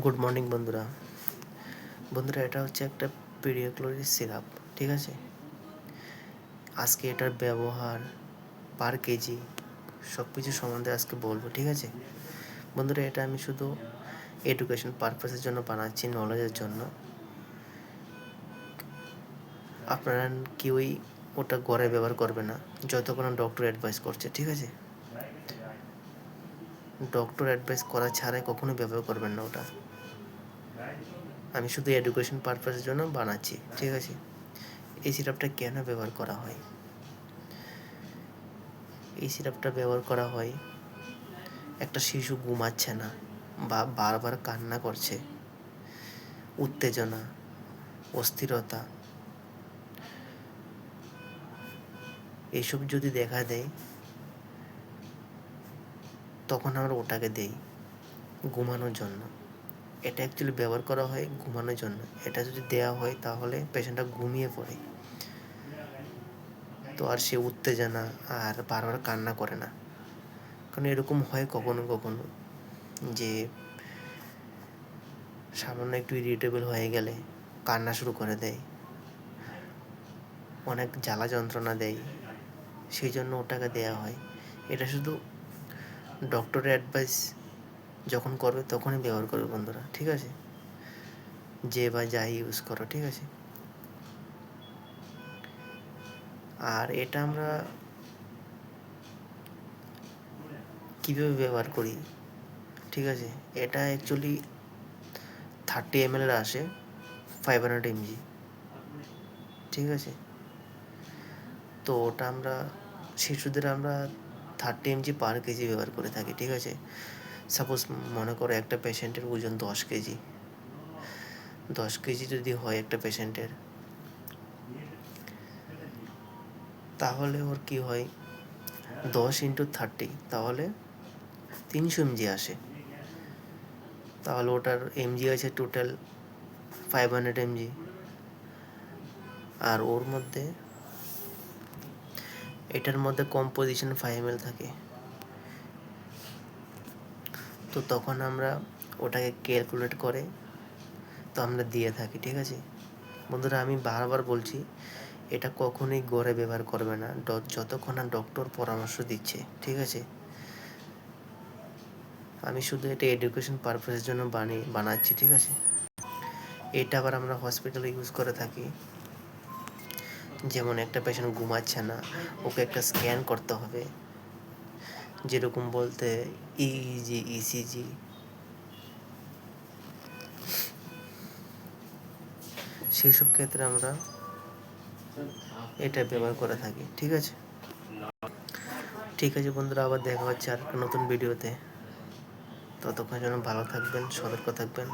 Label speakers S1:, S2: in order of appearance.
S1: Good morning বন্ধুরা। বন্ধুরা, এটা হচ্ছে একটা পিরিয়ক্লোরিস সিরাপ ঠিক আছে? আজকে এটার ব্যবহার পার কেজি সব কিছু সম্বন্ধে আজকে বলব, ঠিক আছে? বন্ধুরা, এটা আমি শুধু এডুকেশন পারপাসের জন্য বানাচ্ছি নলেজের জন্য। আপনারা কেউই ওটা গড়ে ব্যবহার করবে না যতক্ষণ ডক্টর অ্যাডভাইস করছে, ঠিক আছে? ডক্টর অ্যাডভাইস করা ছাড়াই কখনো ব্যবহার করবেন না ওটা। আমি শুধু এডুকেশন পারপাসের জন্য বানাচ্ছি, ঠিক আছে? এই সিরাপটা কেন ব্যবহার করা হয়? এই সিরাপটা ব্যবহার করা হয়, একটা শিশু ঘুমাচ্ছে না, বা বারবার কান্না করছে, উত্তেজনা, অস্থিরতা এইসব যদি দেখা দেয়, তখন আমরা ওটাকে দেই ঘুমানোর জন্য। এটা অ্যাকচুয়ালি ব্যবহার করা হয় ঘুমানোর জন্য। এটা যদি দেওয়া হয় তাহলে পেশেন্টটা ঘুমিয়ে পড়ে। তো আর সে উত্তেজনা আর বারবার কান্না করে না। কারণ এরকম হয় কখনো কখনো যে সামান্য একটু ইরিটেবল হয়ে গেলে কান্না শুরু করে দেয়। অনেক জ্বালা যন্ত্রণা দেয়। সেই জন্য ওটাকে দেওয়া হয়। এটা শুধু ডক্টরের অ্যাডভাইস যখন করবে তখনই ব্যবহার করবে বন্ধুরা, ঠিক আছে? যে বা যাই ইউজ করো, ঠিক আছে? আর এটা আমরা কীভাবে ব্যবহার করি, ঠিক আছে? এটা অ্যাকচুয়ালি থার্টি এম এর আসে ফাইভ হান্ড্রেড এমজি ঠিক আছে? তো ওটা আমরা, শিশুদের আমরা থার্টি এমজি পার কেজি ব্যবহার করে থাকি, ঠিক আছে? সাপোজ মনে করো একটা পেশেন্টের ওজন দশ কেজি। দশ কেজি যদি হয় একটা পেশেন্টের তাহলে ওর কি হয়? দশ ইন্টু থার্টি তাহলে তিনশো এমজি আসে। তাহলে ওটার এমজি আছে টোটাল ফাইভ হান্ড্রেড এমজি আর ওর মধ্যে, এটার মধ্যে কম্পোজিশন ফাইভ এম থাকে। তো তখন আমরা ওটাকে ক্যালকুলেট করে তো আমরা দিয়ে থাকি, ঠিক আছে? বন্ধুরা, আমি বারবার বলছি, এটা কখনোই গড়ে ব্যবহার করবে না। যতক্ষণ না ডক্টর পরামর্শ দিচ্ছে, ঠিক আছে? আমি শুধু এটা এডুকেশন পারপাসের জন্য বানিয়ে, বানাচ্ছি, ঠিক আছে? এটা আবার আমরা হসপিটালে ইউজ করে থাকি। যেমন একটা পেশেন্ট ঘুমাচ্ছে না, ওকে একটা স্ক্যান করতে হবে। যেরকম বলতে ইইজি ইসিজি সেই সব ক্ষেত্রে আমরা এটা ব্যবহার করে থাকি, ঠিক আছে? ঠিক আছে বন্ধুরা, আবার দেখা হচ্ছে আর নতুন ভিডিওতে। ততক্ষণ যেন ভালো থাকবেন, সতর্ক থাকবেন।